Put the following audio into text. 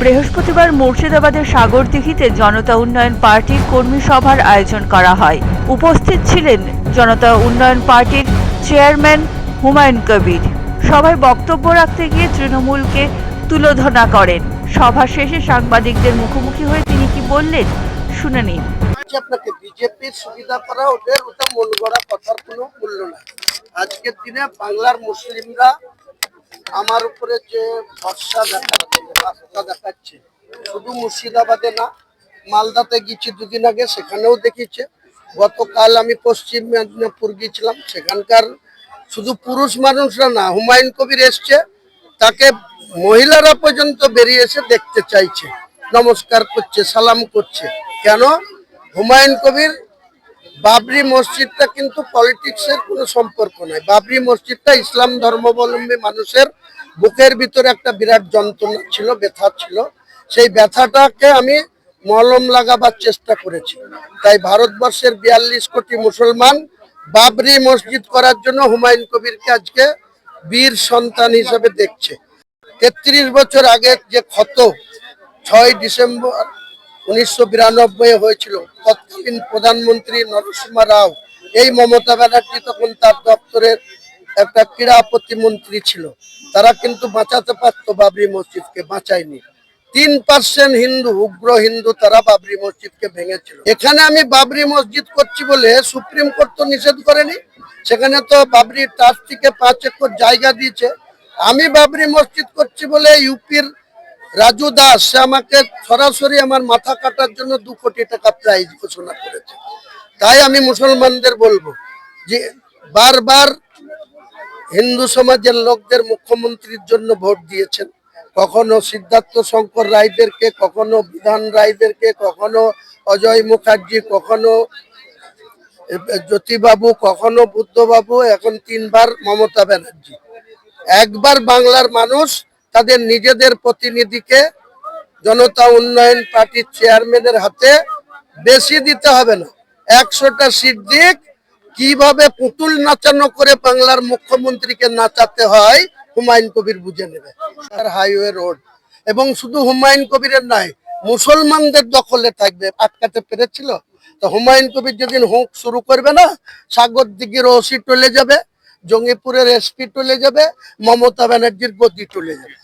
বৃহস্পতিবার মুর্শিদাবাদের সাগরদিঘিতে জনতা উন্নয়ন পার্টির কর্মী সভার আয়োজন করা হয়। উপস্থিত ছিলেন জনতা উন্নয়ন পার্টির চেয়ারম্যান হুমায়ুন কবির। সভায় বক্তব্য রাখতে গিয়ে তৃণমূলকে তুলোধনা করেন। সভা শেষে সাংবাদিকদের মুখোমুখি হয়ে তিনি কি বললেন, শুনে নিন। আপনাকে বিজেপির সুবিধা করা ওদের ওটা মন গড়া কথার কোনো মূল্য নাই আজকের দিনে বাংলার মুসলিমরা আমার উপরে যে ভরসা দেখাচ্ছে আস্থা দেখাচ্ছে। শুধু মুর্শিদাবাদে না, মালদাতে দুদিন আগে, সেখানেও গতকাল আমি পশ্চিম মেদিনীপুর গিয়েছিলাম, সেখানকার শুধু পুরুষ মানুষরা না, হুমায়ুন কবির এসছে, তাকে মহিলারা পর্যন্ত বেরিয়ে এসে দেখতে চাইছে। নমস্কার করছে, সালাম করছে। কেন? হুমায়ুন কবির বাবরি মসজিদটা কিন্তু পলিটিক্সের কোনো সম্পর্ক নাই। বাবরি মসজিদটা ইসলাম ধর্মাবলম্বী মানুষের বুকের ভিতরে একটা বিরাট যন্ত্রণা ছিল, ব্যথা ছিল। সেই ব্যথাটাকে আমি মলম লাগাবার চেষ্টা করেছি। তাই ভারতবর্ষের বিয়াল্লিশ কোটি মুসলমান বাবরি মসজিদ করার জন্য হুমায়ুন কবিরকে আজকে বীর সন্তান হিসেবে দেখছে। তেত্রিশ বছর আগে যে ক্ষত, ছয় ডিসেম্বর উনিশশো বিরানব্বই হয়েছিল, তৎকালীন প্রধানমন্ত্রী নরসিংহ রাও, এই মমতা ব্যানার্জি তখন তার দপ্তরের একটা ক্রীড়া প্রতিমন্ত্রী ছিল। তারা কিন্তু বাঁচাতে পারতো বাবরি মসজিদকে, বাঁচায়নি। তিন পার্সেন্ট হিন্দু, উগ্র হিন্দু তারা বাবরি মসজিদকে ভেঙেছিল। এখানে আমি বাবরি মসজিদ করছি বলে সুপ্রিম কোর্ট তো নিষেধ করেনি। সেখানে তো বাবরি ট্রাস্টিকে পাঁচ একর জায়গা দিয়েছে। আমি বাবরি মসজিদ করছি বলে ইউপির রাজু দাস আমাকে সরাসরি আমার মাথা কাটার জন্য দু কোটি টাকা প্রাইজ ঘোষণা করেছে। তাই আমি মুসলমানদের বলব যে বারবার হিন্দু সমাজের লোকদের মুখ্যমন্ত্রীর জন্য ভোট দিয়েছেন। কখনো সিদ্ধার্থ শঙ্কর রায়দেরকে, কখনো বিধান রায়দেরকে, কখনো অজয় মুখার্জি, কখনো জ্যোতিবাবু, কখনো বুদ্ধবাবু, এখন তিনবার মমতা ব্যানার্জি। একবার বাংলার মানুষ তাদের নিজেদের প্রতিনিধিকে জনতা উন্নয়ন পার্টির চেয়ারম্যানের হাতে বেশি দিতে হবে না। একশোটা সিট দিক কীভাবে পুতুল নাচানো করে বাংলার মুখ্যমন্ত্রীকে নাচাতে হয়, হুমায়ুন কবির বুঝে নেবে। Highway road. এবং শুধু হুমায়ুন কবিরের নয়, মুসলমানদের দখলে থাকবে। আটকাতে পেরেছিল? তো হুমায়ুন কবির যেদিন হুঁক শুরু করবে না, সাগর দিঘির ওসি টলে যাবে, জঙ্গিপুরের এসপি টলে যাবে, মমতা ব্যানার্জির গদি টলে যাবে।